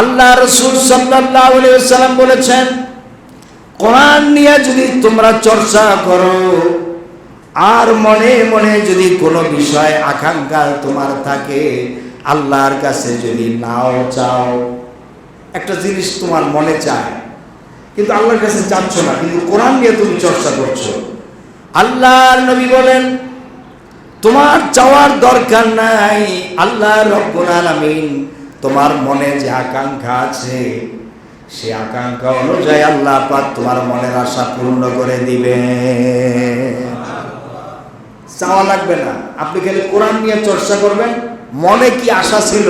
আল্লাহ রসুল সাল্লাম বলেছেন, কোরআন নিয়ে যদি তোমরা চর্চা করো, আর মনে মনে যদি কোনো বিষয় আকাঙ্ক্ষা তোমার থাকে, আল্লাহর কাছে যদি নাও চাও, একটা জিনিস তোমার মনে চায়, কিন্তু আল্লাহর কাছে চাচ্ছ না, কিন্তু কোরআন নিয়ে তুমি চর্চা করছ। আল্লাহর নবী বলেন, তোমার চাওয়ার দরকার নাই, আল্লাহ রব্বুল আলামিন তোমার মনে যে আকাঙ্ক্ষা আছে, সে আকাঙ্ক্ষা অনুযায়ী আল্লাহ পাক তোমার মনের আশা পূর্ণ করে দিবে। চাওয়া লাগবে না। আপনি খালি কোরআন নিয়ে চর্চা করবেন, মনে কি আশা ছিল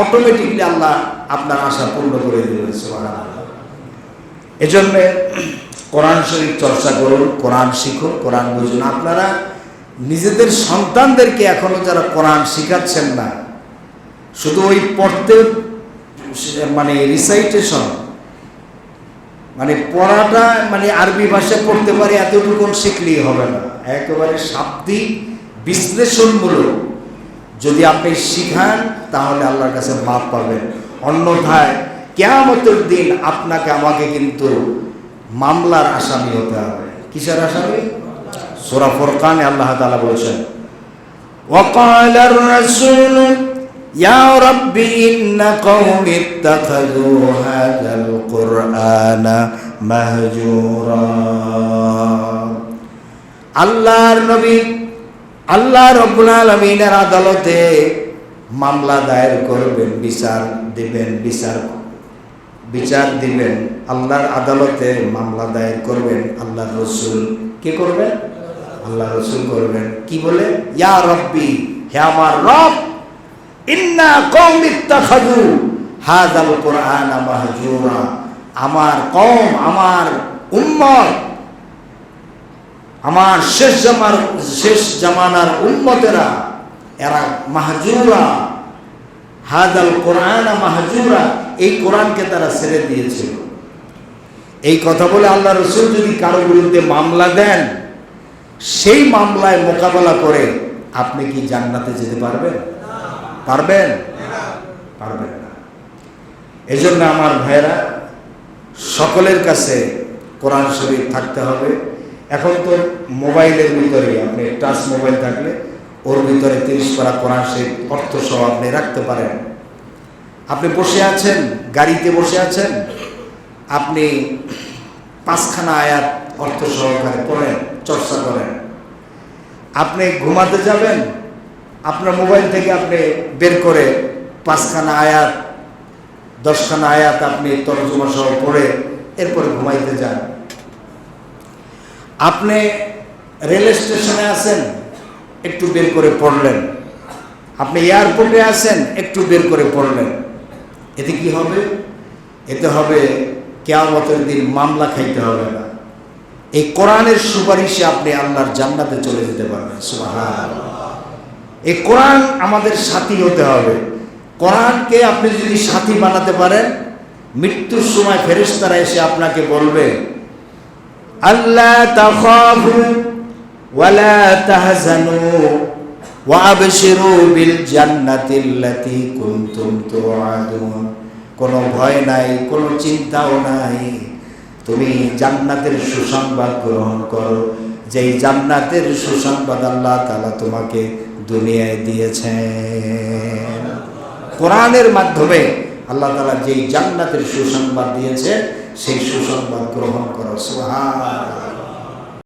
অটোমেটিকলি আল্লাহ আপনার আশা পূর্ণ করে সুবহানাল্লাহ। এজন্য কোরআন শরীফ চর্চা করুন, কোরআন শিখুন, কোরআন বুঝুন। আপনারা নিজেদের সন্তানদেরকে এখনও যারা কোরআন শিখাচ্ছেন না শুধু ওই পড়তে মানে রিসাইটেশন মানে পড়াটা মানে আরবি ভাষায় পড়তে পারে এতটুকু শিখলেই হবে না একেবারে শাব্দিক বিশ্লেষণমূলক যদি আপনি শিখান তাহলে আল্লাহর কাছে মাপ পাবেন অন্যথায় কেয়ামতের দিন আপনাকে আমাকে কিন্তু মামলার আসামি হতে হবে কিসের আসামি সোরা ফোরকানে আল্লাহ তালা বলছেন وقال الرسول يا رب إن قوم اتخذوا هذا القرآن مهجورا আল্লাহর নবী আল্লাহ রব্বুল আলমিনের আদালতে মামলা দায়ের করবেন বিচার দিবেন বিচার বিচার দিবেন আল্লাহর আদালতে মামলা দায়ের করবেন আল্লাহর রসুল কি করবেন আল্লাহ রসুল করবেন কি বলে ইয়া রব্বি হে আমার রব ইন্না কম ইত্তাখাযু, হাযাল কুরআন মাহজুরা। আমার কম আমার উম্মত, আমার শেষ জামার, শেষ জামানার উম্মতেরা, এরা মাহজুরা। হাদাল কোরআন মাহজুরা, এই কোরআনকে তারা ছেড়ে দিয়েছিল। এই কথা বলে আল্লাহ রসুল যদি কারও বিরুদ্ধে মামলা দেন, সেই মামলায় মোকাবেলা করে আপনি কি জান্নাতে যেতে পারবেন? পারবেন? পারবেন না। এই জন্য আমার ভাইরা সকলের কাছে কোরআন শরীফ থাকতে হবে। এখন তো মোবাইলের ভিতরে আপনি টাচ মোবাইল থাকলে ওর ভিতরে তিরিশ পারা কোরআন শরীফ অর্থ সহ আপনি রাখতে পারেন। আপনি বসে আছেন? গাড়িতে বসে আছেন? আপনি পাঁচখানা আয়াত অর্থ সহকারে পড়েন, চর্চা করেন। আপনি ঘুমাতে যাবেন? আপনার মোবাইল থেকে আপনি বের করে পাঁচখানা আয়াত, দশখানা আয়াত আপনি তর্জমা সহ পড়ে এরপরে ঘুমাইতে যান। আপনি রেল স্টেশনে আছেন, একটু বের করে পড়লেন। আপনি এয়ারপোর্টে আছেন, একটু বের করে পড়লেন। এতে কি হবে? এতে হবে কেয়ামতের দিন মামলা খাইতে হবে না। এই কোরআনের সুপারিশে আপনি আল্লাহর জান্নাতে চলে যেতে পারবেন। সুবহান এই কোরআন আমাদের সাথী হতে হবে। কোরআনকে আপনি যদি সাথী বানাতে পারেন, মৃত্যুর সময় ফেরেশতারা এসে আপনাকে বলবে আল্লাহ তাখাফু ওয়ালা তাহজানু ওয়াবশিরু বিল জান্নাতিল্লাতী কুনতুম তুআদুন কোনো ভয় নাই, কোনো চিন্তাও নাই। তুমি জান্নাতের সুসংবাদ গ্রহণ করো। যেই জান্নাতের সুসংবাদ আল্লাহ তাআলা তোমাকে দুনিয়ায় দিয়েছেন। কোরআনের মাধ্যমে আল্লাহ তালা যেই জান্নাতের সুসংবাদ দিয়েছে সেই সুসংবাদ গ্রহণ করো সুবহান